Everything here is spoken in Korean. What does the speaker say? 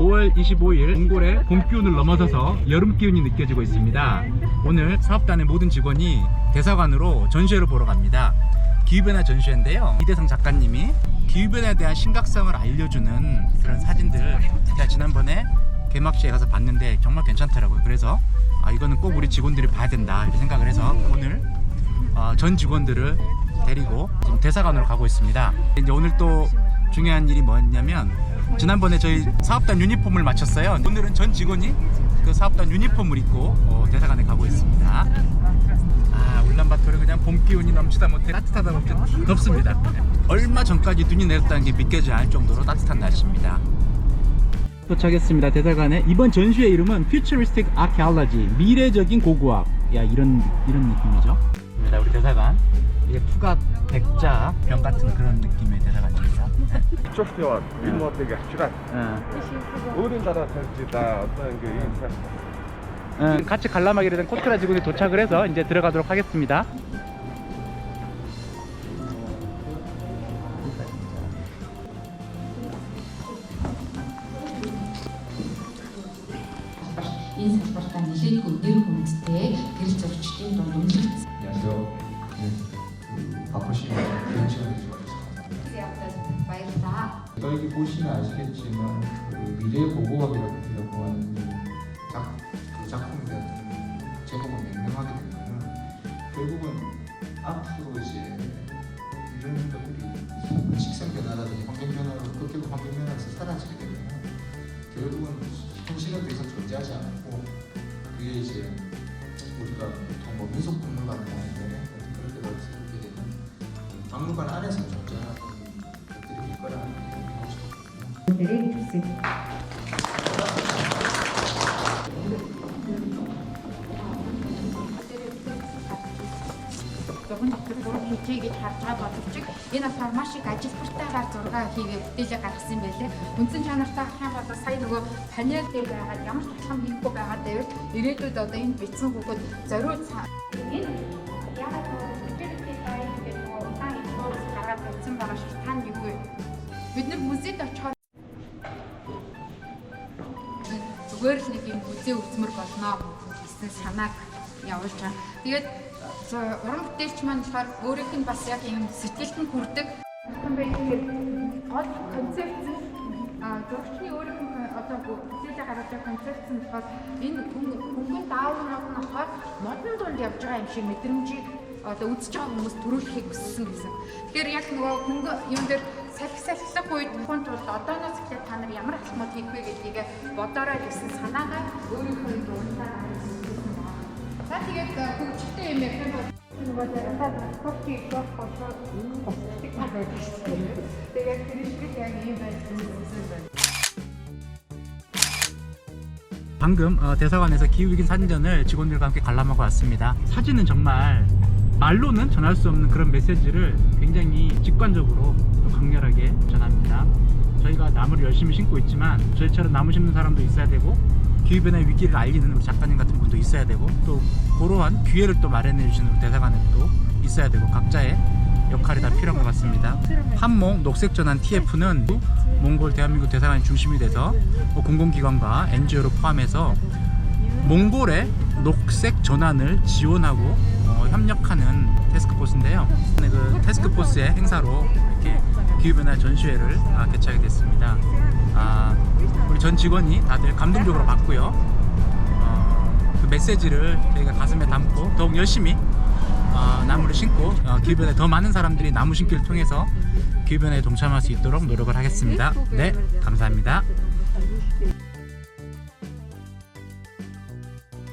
5월 25일 몽골의 봄 기운을 넘어서서 여름 기운이 느껴지고 있습니다. 오늘 사업단의 모든 직원이 대사관으로 전시회를 보러 갑니다. 기후변화 전시회인데요. 이대성 작가님이 기후변화에 대한 심각성을 알려주는 그런 사진들 제가 지난번에 개막식에 가서 봤는데 정말 괜찮더라고요. 그래서 아 이거는 꼭 우리 직원들이 봐야 된다 이렇게 생각을 해서 오늘 어, 전 직원들을 데리고 지금 대사관으로 가고 있습니다. 이제 오늘 또 중요한 일이 뭐였냐면 지난번에 저희 사업단 유니폼을 마쳤어요. 오늘은 전 직원이 그 사업단 유니폼을 입고 어, 대사관에 가고 있습니다. 아 울란바토르 그냥 봄 기운이 넘치다 못해 따뜻하다 못해 덥습니다. 얼마 전까지 눈이 내렸다는 게 믿겨지지 않을 정도로 따뜻한 날씨입니다. 도착했습니다. 대사관에 이번 전시회 이름은 Futuristic Archaeology 미래적인 고고학. 야 이런 이런 느낌이죠. 자 우리 대사관 이게 투각 백자 병 같은 그런 느낌의 데려가니까 쪽지와 일본 되게 확실한 모든 나라 전지 다. 어떤 그 인사 응, 예, 같이 관람하기로 된 코트라 지구에 도착을 해서 이제 들어가도록 하겠습니다. 인생 여기 보시면 아시겠지만 그 미래 고고학이라고 우리가 하는 작, 그 작품 같은 제목을 명명하게 되면 결국은 앞으로 이제 이런 것들이 식생 변화라든지 환경 변화로 극적 환경 변화에서 사라지게 되면 결국은 현실에 대해서 존재하지 않고 그게 이제 우리가 보통 뭐 민속 박물관을 하는데 그런 데가 생기게 되면 박물관 안에서 Төсөв. зургийн дотор зураг хийчихье гэж харж байгаа боловч энэ болохоор маш их ажилтгартайгаар зураг хийгээ бүтээлээ гаргасан байлээ. Үндсэн чанартай харах юм бол сая нөгөө панел дээр байгаад ямар тусгам хийхгүй байгаа дээр ирээдүйд одоо энэ бичсэн хүүхэд зориуд энэ яагаад бүтээлтэй бай гэдэг нөгөө удаан инфоос гаргаад тавьсан байгаа шалтгаан юу вэ? Бид нар музейд очихоор зүгээр л нэг юм музей үзмэр болно гэсэн санааг явуулж байгаа. Тэгээд уран бүтээлч маань болохоор өөрийнх нь бас яг юм сэтгэлд нь хүрдэг. Хүн байхээр гол концепц нь зурагчны өөрийнх нь одоо бүтээлээ гаргаж байгаа концепц нь болохоор энэ хөнгөн дааврууд нь болохоор модон дунд явж байгаа юм шиг мэдрэмжийг одоо үзэж байгаа хүмүүс төрүүлэхийг хүссэн гэсэн. Тэгэхээр яг нөгөө хөнгө юм дээр салхи салхилах үед хүн тулд одооноос эхлээд та нар ямар алхмууд хийх вэ гэдгийг бодорой гэсэн санаагаа өөрийнхөө дуртай За тэгээд хөгжөлтэй юм яг нь нөгөө дараа кофе гоф кофе тик байдаг шүү дээ. Тэгээд тэр шиг яг ийм байсан юм. 방금 어, 대사관에서 기후위기 사진전을 직원들과 함께 관람하고 왔습니다. 사진은 정말 말로는 전할 수 없는 그런 메시지를 굉장히 직관적으로 또 강렬하게 전합니다. 저희가 나무를 열심히 심고 있지만 저희처럼 나무 심는 사람도 있어야 되고 기후변화의 위기를 알리는 우리 작가님 같은 분도 있어야 되고 또 그러한 기회를 또 마련해 주시는 우리 대사관도 있어야 되고 각자의 역할이 다 필요한 것 같습니다. 한몽 녹색전환 TF는 몽골 대한민국 대사관이 중심이 돼서 뭐 공공기관과 NGO를 포함해서 몽골의 녹색 전환을 지원하고 어, 협력하는 테스크포스인데요. 네, 그 테스크포스의 행사로 이렇게 기후변화 전시회를 아, 개최하게 됐습니다. 아, 우리 전 직원이 다들 감동적으로 봤고요. 어, 그 메시지를 저희가 가슴에 담고 더욱 열심히 어, 나무를 심고 어, 기후변화에 더 많은 사람들이 나무 심기를 통해서 기후변화에 동참할 수 있도록 노력을 하겠습니다. 네, 감사합니다.